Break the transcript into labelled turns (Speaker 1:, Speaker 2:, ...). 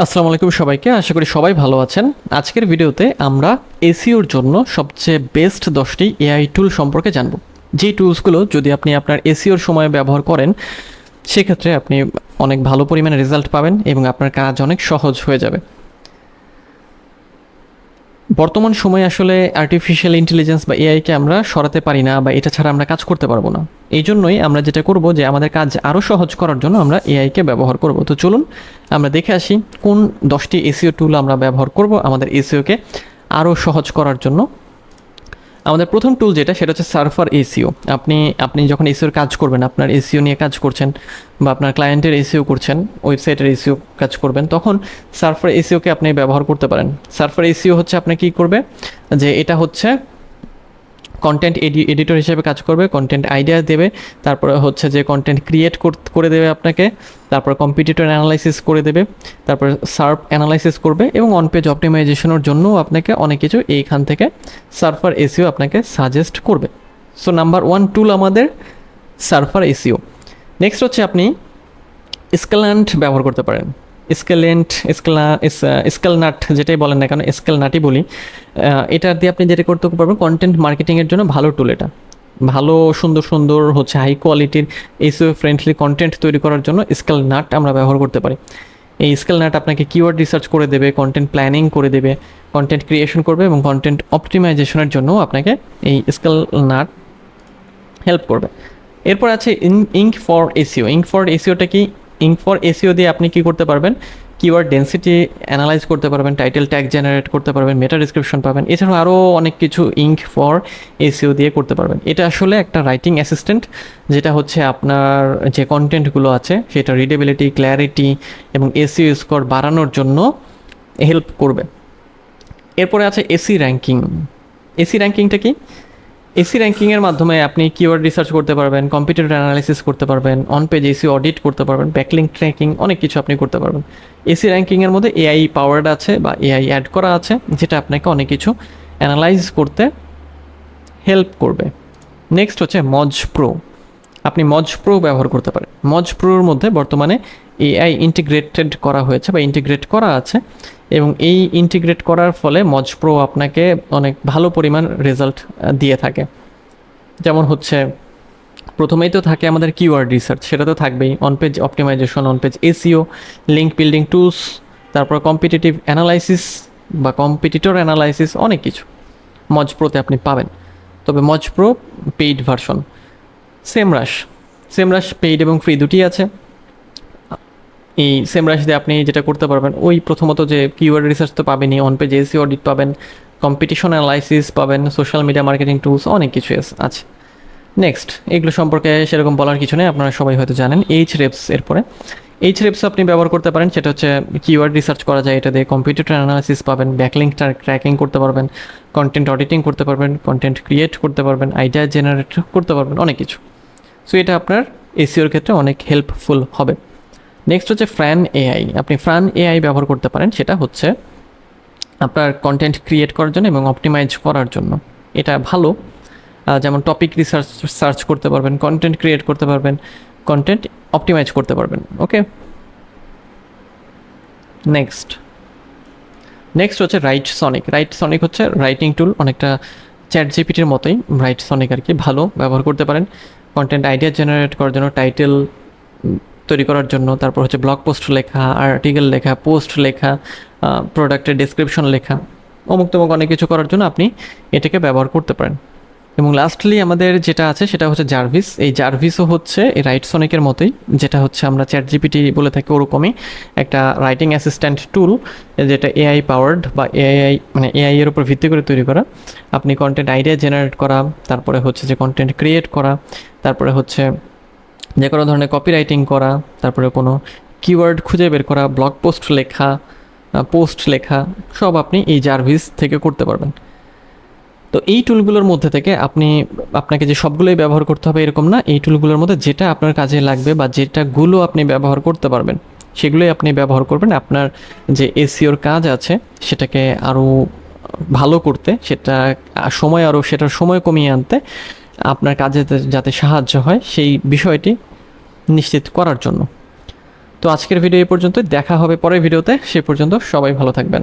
Speaker 1: আসসালামু আলাইকুম সবাইকে, আশা করি সবাই ভালো আছেন। আজকের ভিডিওতে আমরা এসিওর জন্য সবচেয়ে বেস্ট দশটি এআই টুল সম্পর্কে জানব। যে টুলসগুলো যদি আপনি আপনার এসিওর সময় ব্যবহার করেন, সেক্ষেত্রে আপনি অনেক ভালো পরিমাণে রেজাল্ট পাবেন এবং আপনার কাজ অনেক সহজ হয়ে যাবে। বর্তমান সময়ে আসলে আর্টিফিশিয়াল ইন্টেলিজেন্স বা এআইকে আমরা সরাতে পারি না বা এটা ছাড়া আমরা কাজ করতে পারব না। এই জন্যই আমরা যেটা করব যে আমাদের কাজ আরও সহজ করার জন্য আমরা এআইকে ব্যবহার করব। তো চলুন আমরা দেখে আসি কোন দশটি এসিও টুল আমরা ব্যবহার করব আমাদের এসিওকে আরও সহজ করার জন্য। আমাদের প্রথম টুল যেটা, সেটা হচ্ছে সার্ফার এসিও আপনি আপনি যখন এসিওর কাজ করবেন, আপনার এসিও নিয়ে কাজ করছেন বা আপনার ক্লায়েন্টের এসিও করছেন ওয়েবসাইটের এসিও কাজ করবেন, তখন সার্ফার এসিওকে আপনি ব্যবহার করতে পারেন। সার্ফার এসিও হচ্ছে আপনি কী করবে? যে এটা হচ্ছে কন্টেন্ট এডিটর হিসেবে কাজ করবে কন্টেন্ট আইডিয়া দেবে, তারপরে হচ্ছে যে কন্টেন্ট ক্রিয়েট করে দেবে আপনাকে, তারপর কম্পিটিটর অ্যানালাইসিস করে দেবে, তারপর সার্ভ অ্যানালাইসিস করবে এবং অন পেজ অপটিমাইজেশনের জন্যও আপনাকে অনেক কিছু এইখান থেকে সার্ফার এসিও আপনাকে সাজেস্ট করবে। সো নাম্বার ওয়ান টুল আমাদের সার্ফার এসিও নেক্সট হচ্ছে আপনি স্কেল্যান্ট ব্যবহার করতে পারেন। স্কেলেন্ট স্কেলা স্কেলনাট যেটাই বলেন না কেন স্কেলনাটই বলি। এটা দিয়ে আপনি যেটা করতে পারবেন কন্টেন্ট মার্কেটিংয়ের জন্য ভালো টুল এটা। ভালো, সুন্দর সুন্দর হচ্ছে হাই কোয়ালিটির এসিও ফ্রেন্ডলি কন্টেন্ট তৈরি করার জন্য স্কেল নাট আমরা ব্যবহার করতে পারি। এই স্কেল নাট আপনাকে কিওয়ার্ড রিসার্চ করে দেবে কন্টেন্ট প্ল্যানিং করে দেবে কন্টেন্ট ক্রিয়েশন করবে এবং কন্টেন্ট অপটিমাইজেশনের জন্যও আপনাকে এই স্কেল নাট হেল্প করবে। এরপর আছে Ink for SEO Ink for এসিওটা কি? ইঙ্ক ফর এসিও দিয়ে আপনি কি করতে পারবেন? কিওয়ার্ড ডেন্সিটি অ্যানালাইজ করতে পারবেন টাইটেল ট্যাগ জেনারেট করতে পারবেন মেটা ডিসক্রিপশন পাবেন। এছাড়াও আরও অনেক কিছু ইঙ্ক ফর এসিও দিয়ে করতে পারবেন। এটা আসলে একটা রাইটিং অ্যাসিস্ট্যান্ট যেটা হচ্ছে আপনার যে কন্টেন্টগুলো আছে, সেটা রিডেবিলিটি ক্ল্যারিটি এবং এসিও স্কোর বাড়ানোর জন্য হেল্প করবে। এরপরে আছে এসি র্যাঙ্কিং এসি র্যাঙ্কিংটা কি? এসি র্যাঙ্কিংয়ের মাধ্যমে আপনি কিওয়ার্ড রিসার্চ করতে পারবেন কম্পিউটার অ্যানালাইসিস করতে পারবেন অন পেজ এসি অডিট করতে পারবেন ব্যাকলিং ট্র্যাকিং অনেক কিছু আপনি করতে পারবেন। এসি র্যাঙ্কিংয়ের মধ্যে এআই পাওয়ার্ড আছে বা এআই অ্যাড করা আছে, যেটা আপনাকে অনেক কিছু অ্যানালাইজ করতে হেল্প করবে। নেক্সট হচ্ছে মজ প্রো আপনি মজ প্রো ব্যবহার করতে পারেন। মজ প্রোর মধ্যে বর্তমানে এআই ইন্টিগ্রেটেড করা হয়েছে বা ইন্টিগ্রেট করা আছে। এবং এই ইন্টিগ্রেট করার ফলে মজ প্রো আপনাকে অনেক ভালো পরিমাণ রেজাল্ট দিয়ে থাকে। যেমন হচ্ছে, প্রথমেই তো থাকে আমাদের কিওয়ার্ড রিসার্চ সেটা তো থাকবেই। On page optimization on page SEO link building tools তারপর কম্পিটিটিভ অ্যানালাইসিস বা কম্পিটিটর অ্যানালাইসিস অনেক কিছু মজ প্রোতে আপনি পাবেন। তবে Moz pro paid version Semrush Semrush paid এবং ফ্রি দুটি আছে। এই সেম রাশি দিয়ে আপনি যেটা করতে পারবেন, ওই প্রথমত যে কিওয়ার্ড রিসার্চ তো পাবেনই অন পেজ এসি অডিট পাবেন কম্পিটিশন অ্যানালাইসিস পাবেন সোশ্যাল মিডিয়া মার্কেটিং টুলস অনেক কিছু আছে নেক্সট এগুলো সম্পর্কে সেরকম বলার কিছু নেই, আপনারা সবাই হয়তো জানেন এইচ রেপস এরপরে। এইচ রেপস আপনি ব্যবহার করতে পারেন, সেটা হচ্ছে কিওয়ার্ড রিসার্চ করা যায় এটা দিয়ে কম্পিউটার অ্যানালাইসিস পাবেন ব্যাকলিঙ্ক ট্র্যাকিং করতে পারবেন কন্টেন্ট অডিটিং করতে পারবেন কন্টেন্ট ক্রিয়েট করতে পারবেন আইডিয়া জেনারেট করতে পারবেন, অনেক কিছু। সো এটা আপনার এসিওর ক্ষেত্রে অনেক হেল্পফুল হবে। নেক্সট হচ্ছে ফ্র্যান এআই আপনি ফ্রান এআই ব্যবহার করতে পারেন, সেটা হচ্ছে আপনার কন্টেন্ট ক্রিয়েট করার জন্য এবং অপটিমাইজ করার জন্য। এটা ভালো। যেমন টপিক রিসার্চ সার্চ করতে পারবেন কন্টেন্ট ক্রিয়েট করতে পারবেন কন্টেন্ট অপটিমাইজ করতে পারবেন। ওকে নেক্সট নেক্সট হচ্ছে রাইট সনিক রাইট সনিক হচ্ছে রাইটিং টুল অনেকটা চ্যাট জিপিটির মতোই। রাইট সনিক আর কি, ভালো। ব্যবহার করতে পারেন। কন্টেন্ট আইডিয়া জেনারেট করার জন্য টাইটেল তৈরি করার জন্য, তারপর হচ্ছে ব্লগ পোস্ট লেখা আর্টিকেল লেখা পোস্ট লেখা প্রোডাক্টের ডিসক্রিপশন লেখা, অমুক তমুক অনেক কিছু করার জন্য আপনি এটাকে ব্যবহার করতে পারেন। এবং লাস্টলি আমাদের যেটা আছে সেটা হচ্ছে জার্ভিস এই জার্ভিসও হচ্ছে, এই রাইট সনিকের মতোই, যেটা হচ্ছে আমরা চ্যাট জিপিটি বলে থাকি ওরকমই একটা রাইটিং অ্যাসিস্ট্যান্ট টুল যেটা এআই পাওয়ার্ড বা এআই মানে এআই এর উপর ভিত্তি করে তৈরি করা। আপনি কন্টেন্ট আইডিয়া জেনারেট করা, তারপরে হচ্ছে যে কন্টেন্ট ক্রিয়েট করা, তারপরে হচ্ছে যে কোনো ধরনের কপি রাইটিং করা, তারপরে কোনো কিওয়ার্ড খুঁজে বের করা ব্লগ পোস্ট লেখা পোস্ট লেখা, সব আপনি এই জার্ভিস থেকে করতে পারবেন। তো এই টুলগুলোর মধ্যে থেকে আপনি, আপনাকে যে সবগুলোই ব্যবহার করতে হবে এরকম না, এই টুলগুলোর মধ্যে যেটা আপনার কাজে লাগবে বা যেটাগুলো আপনি ব্যবহার করতে পারবেন, সেগুলোই আপনি ব্যবহার করবেন। আপনার যে এসিওর কাজ আছে, সেটাকে আরও ভালো করতে, সেটা সময় আরও, সেটার সময় কমিয়ে আনতে আপনার কাজে যাতে সাহায্য হয় সেই বিষয়টি নিশ্চিত করার জন্য। তো আজকের ভিডিও এই পর্যন্ত দেখা হবে পরের ভিডিওতে। সে পর্যন্ত সবাই ভালো থাকবেন।